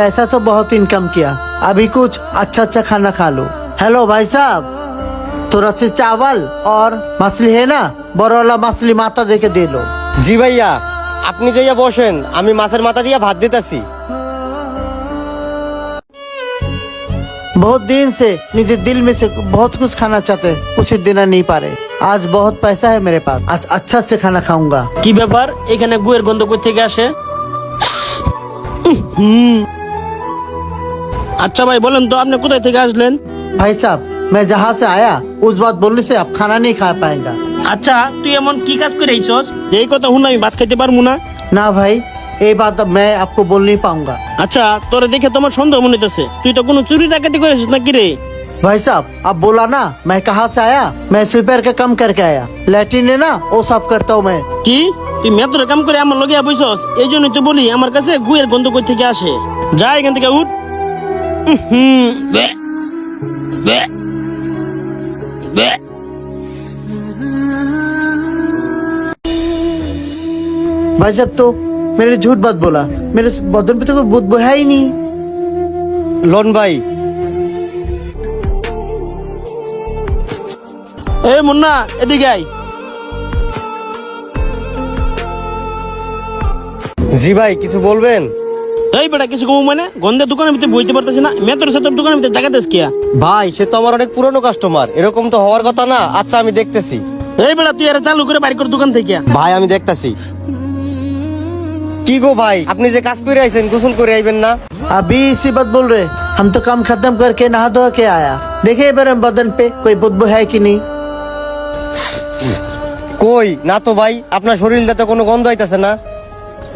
पैसा तो बहुत इनकम किया अभी कुछ अच्छा अच्छा खाना खा लो हेलो भाई साहब थोड़ा से चावल और मछली है ना बड़ा वाला मछली माता दे के दे लो জি ভাইয়া আপনি যাইয়া বসেন আমি মাছের মাথা দিয়া ভাত দিতেছি बहुत दिन से मुझे दिल में से बहुत कुछ खाना चाहते कुछ देना नहीं पा रहे आज बहुत पैसा है मेरे पास आज अच्छा से खाना खाऊंगा কি ব্যাপার এখানে গুয়ের গন্ধ কই থেকে আসে হুম। আচ্ছা ভাই বলেন তো আপনি কোথায় থেকে আসলেন भाई साहब मैं जहाँ से आया उस बात बोलने से आप खाना नहीं खा पाएगा আচ্ছা তুই এমন কি কাজ করে আইছস যে এই কথা শুনলে আমি ভাত খাইতে পারবো না ना भाई ये बात अब मैं आपको बोल नहीं पाऊंगा আচ্ছা তোরে দেখে তোমার সন্দেহ মনে হইতেছে তুই তো কোনো চুরি ডাকাতি করেছিস নাকি রে भाई साहब अब बोला ना मैं कहाँ से आया मैं स्वीपर का कम करके आया लैट्रिन है ना वो साफ करता हूँ मैं কি তুই মেতরে কাম করে আমার লগে বইছস এই জন্যই তো বলি আমার কাছে গুয়ের গন্ধ কই থেকে আসে যা এখান থেকে উঠ হুম বে বে বে भाई साहब तो मेरे झूठ बात बोला मेरे बदन पे तो कोई बुद्ध है ही नहीं লোন ভাই এই মুন্না এদিকে আয় জি ভাই কিছু বলবেন এই বেটা কিছু কমু মানে গন্ধে দোকানের ভিতরে বইতে পারতেছি না মেতর সাথে দোকানের ভিতরে জায়গা দেশ কিয়া ভাই সে তো আমার অনেক পুরনো কাস্টমার এরকম তো হওয়ার কথা না আচ্ছা আমি দেখতেছি এই বেটা তুই আর চালু করে বাড়ি কর দোকান থেকে ভাই আমি দেখতাছি কি গো ভাই আপনি যে কাজ করে আইছেন গোসল করে আইবেন না अभी इसी बात बोल रहे हम तो काम खत्म करके नहा धो के आया देखिए मेरे बदन पे कोई बुद्ध है कि नहीं কই না তো ভাই আপনার শরীরটা তো কোনো গন্ধ হইতাছে না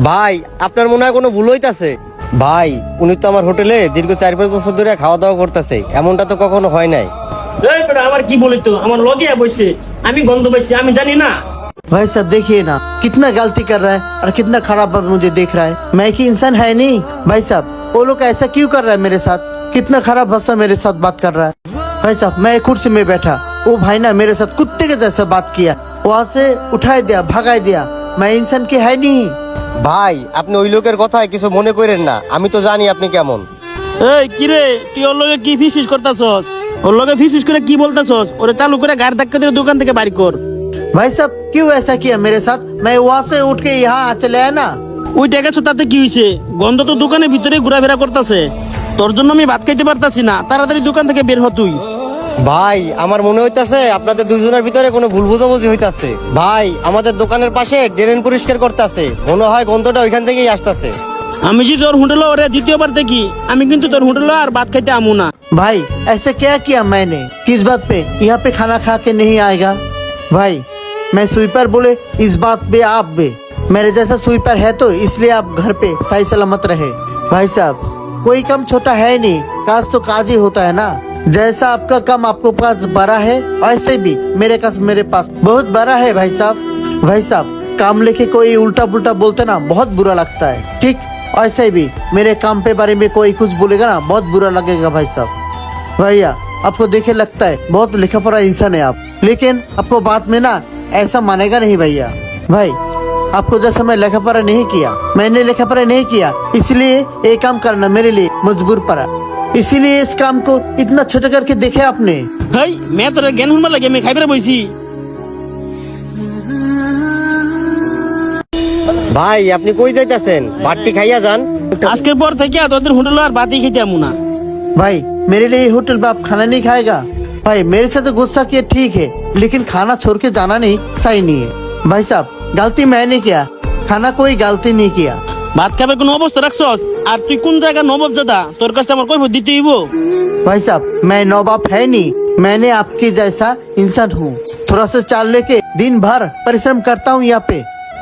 ভাই আপনার মনে হয় কোনো ভুল হইতাছে ভাই উনি তো আমার হোটেলে দীর্ঘ চার পাঁচ বছর ধরে খাওয়া দাওয়া করতেছে এমনটা তো কখনো হয় নাই এই বেটা আমার কি বলি তো আমার লগে বসে আমি গন্ধ পাইছি আমি জানি না भाई साहब देखिए ना कितना गलती कर रहा है और कितना खराब बात मुझे देख रहा है मैं कि इंसान है नहीं भाई साहब वो लोग ऐसा क्यों कर रहा है मेरे साथ कितना खराब भाषा मेरे साथ बात कर रहा है भाई साहब मैं कुर्सी में बैठा वो भाई ना मेरे साथ कुत्ते के जैसा बात किया वहाँ से उठाई दिया भगाई दिया मैं इंसान की है नहीं ভাই আপনি ওই লোকের কথায় কিছু মনে করেন না আমি তো জানি আপনি কেমন এই কি রে তুই ওর লগে কি ফিস ফিস করতাছস ওর লগে ফিস ফিস করে কি বলতাছস ওরে চালু করে গাড়ি ধাক্কা দিয়ে দোকান থেকে বাড়ি কর भाई साहब क्यों ऐसा किया मेरे साथ मैं वहाँ से उठ के यहाँ चले आया ना ওই টাকাছো তাতে কি হইছে গন্ধ তো দোকানের ভিতরে ঘোরাফেরা করতেছে তোর জন্য আমি ভাত খাইতে পারতাছি না তাড়াতাড়ি দোকান থেকে বের হ তুই ভাই আমার মনে হইতাছে আপনাদের দুজনের ভিতরে কোনো ভুল বোঝাবুঝি হইতাছে ভাই আমাদের দোকানের পাশে ড্রেন পরিষ্কার করতেছে মনে হয় গন্ধটা ওইখান থেকেই আসতেছে আমি যদি তোর হোটেলে ওরে দ্বিতীয়বার দেখি আমি কিন্তু তোর হোটেলে আর ভাত খাইতে আমু না भाई ऐसे क्या किया मैंने किस बात पे यहाँ पे खाना खा के नहीं आएगा भाई मैं स्वीपर बोले इस बात पे आप भी मेरे जैसा स्वीपर है तो इसलिए आप घर पे सही सलामत रहे भाई साहब कोई काम छोटा है नहीं काज तो काज ही होता है ना जैसा आपका काम आपको पास बड़ा है ऐसे भी मेरे काज मेरे पास बहुत बड़ा है भाई साहब। भाई साहब, काम लेके कोई उल्टा पुल्टा बोलते ना, बहुत बुरा लगता है। ठीक, ऐसे भी मेरे काम पे बारे में कोई कुछ बोलेगा ना, बहुत बुरा लगेगा भाई साहब। भैया, आपको देखे लगता है, बहुत लिखा पढ़ा इंसान है आप। लेकिन आपको बात में ना ऐसा मानेगा नहीं भैया। भाई, आपको जैसा मैं लेखा पढ़ा नहीं किया, मैंने लेखा पढ़ा नहीं किया, इसलिए ये काम करना मेरे लिए मजबूर पड़ा। इसीलिए इस काम को इतना छोटा करके देखे आपने হেই মে তোর জ্ঞান শুনবার লাগে আমি খাইবার বইছি ভাই আপনি কই যাইতাছেন ভাতটি খাইয়া যান আজকের পর থেকে আর তোদের হোটেলে আর ভাতই খাইতে আমু না भाई मेरे लिए होटल पे आप खाना नहीं खाएगा भाई मेरे से तो गुस्सा किया ठीक है लेकिन खाना छोड़ के जाना नहीं सही नहीं है भाई साहब गलती मैंने किया खाना कोई गलती नहीं किया ভাত খাবার কোনো অবস্থা রাখছস আর তুই কোন জায়গা নবাব জাদা তোর কাছে আমার কই দিতে হইব भाई साहब मैं नौबाप है नहीं मैंने आपके जैसा इंसान हूँ थोड़ा सा चाल लेके दिन भर परिश्रम करता हूँ यहाँ पे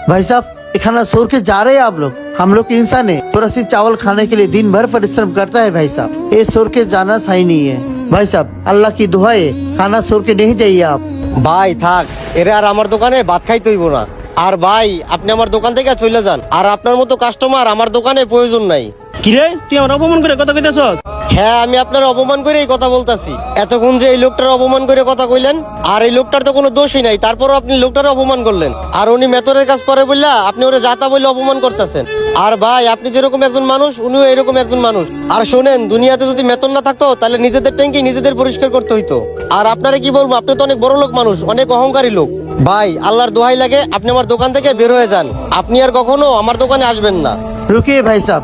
भाई साहब ये खाना छोड़ के जा रहे हैं आप लोग हम लोग इंसान है थोड़ा सी चावल खाने के लिए दिन भर परिश्रम करता है भाई साहब ये छोड़ के जाना सही नहीं है भाई साहब अल्लाह की दुआ है खाना छोड़ के नहीं जाइए आप ভাই থাক এরা আর আমার দোকানে ভাত খাইতে হইব না আর ভাই আপনি আমার দোকান থেকে চলে যান। আর আপনার মতো কাস্টমার আমার দোকানে প্রয়োজন নাই। কিরে তুই আমার অপমান করে কথা কইতেছস? হ্যাঁ আমি আপনার অপমান করে এই কথা বলতাছি। এতক্ষণ যে এই লোকটার অপমান করে কথা কইলেন আর এই লোকটার তো কোনো দোষই নাই তারপরও আপনি লোকটার অপমান করলেন। আর উনি মেতরের কাজ করে বললা আপনি ওরে যাতা বলে অপমান করতেছেন। আর ভাই আপনি যেরকম একজন মানুষ উনিও এরকম একজন মানুষ। আর শোনেন দুনিয়াতে যদি মেতন না থাকতো তাহলে নিজেদের ট্যাঙ্কি নিজেদের পরিষ্কার করতে হইতো। আর আপনারা কি বলব আপনি তো অনেক বড় লোক মানুষ অনেক অহংকারী লোক। ভাই আল্লাহর দোহাই লাগে আপনি আমার দোকান থেকে বের হয়ে যান। আপনি আর কখনো আমার দোকানে আসবেন না। রুকিয়ে ভাই সাহ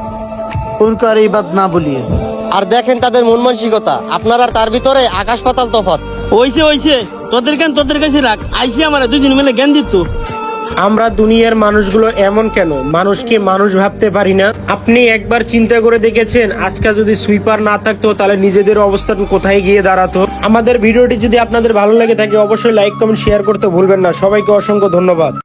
উনকার এই বাদ না বলিয়ে। আর দেখেন তাদের মন মানসিকতা আপনার আর তার ভিতরে আকাশ পাতাল তফাত ওইসে ওইসে তোদের কেন তোদের কাছে রাখ? আইসি আমার দুজন মিলে জ্ঞান দিত। আমরা দুনিয়ার মানুষগুলো এমন কেন? মানুষকে মানুষ ভাবতে পারি না। আপনি একবার চিন্তা করে দেখেছেন? আজকে যদি সুইপার না থাকতো, তাহলে নিজেদের অবস্থান কোথায় গিয়ে দাঁড়াতো? আমাদের ভিডিওটি যদি আপনাদের ভালো লাগে থাকে, অবশ্যই লাইক, কমেন্ট, শেয়ার করতে ভুলবেন না। সবাইকে অসংখ্য ধন্যবাদ।